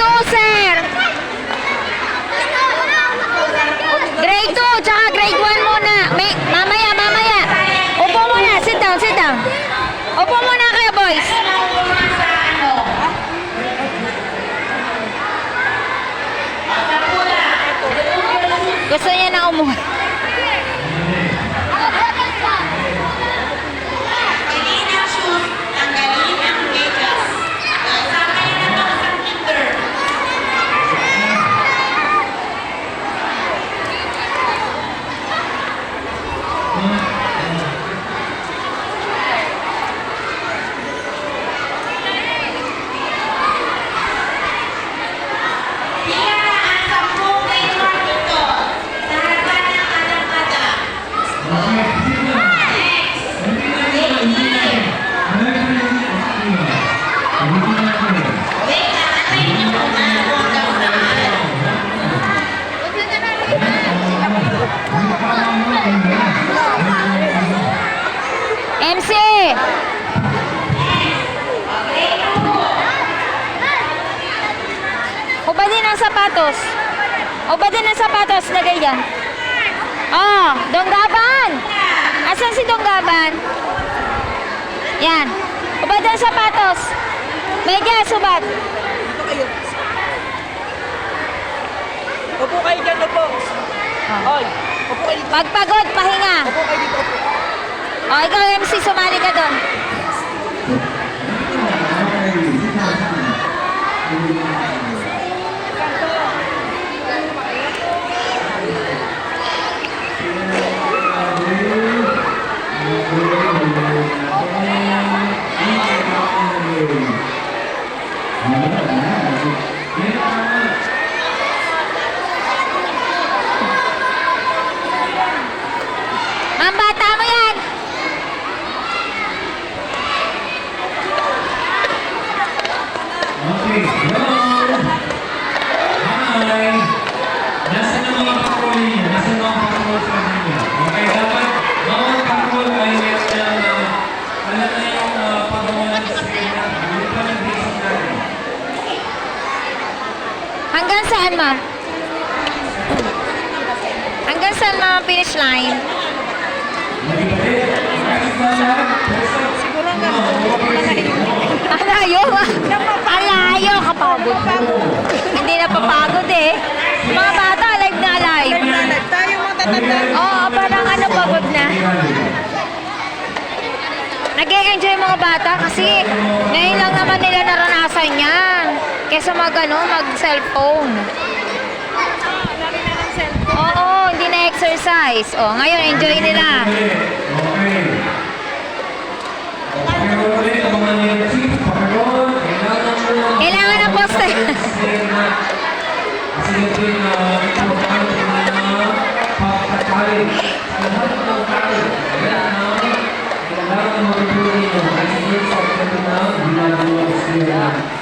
2, sir. Grade 2, tsaka grade 1 muna. May, mamaya, mamaya. Upo muna. Sit down, sit down. Upo muna kayo, boys. Gusto niya na umuha. MC! Ubadin ang sapatos. Ubadin ang sapatos. Lagay dyan. Oh, Donggaban! Asan si Donggaban? Yan. Ubad ang sapatos. Medyas, ubad. Upo kayo dyan, upo. Hoy, upo kayo dito. Pagpagod, pahinga. Upo kayo dito, upo. O, ikaw MC, sumali ka doon. Ma'am, Hanggang saan, ma'am? Hanggang saan, ma'am, finish line? Siguro hanggang Ang layo, kapagod. Hindi na papagod eh. Mga bata, alive na alive. Tayo mga tatanda. Oo, parang ano, pagod na. Nag-e-enjoy mga bata kasi ngayon lang naman nila naranasan yan. Kesa mag, ano, mag-cellphone. Oo, hindi na exercise. Oh, ngayon, enjoy nila. Okay. Okay, Yeah.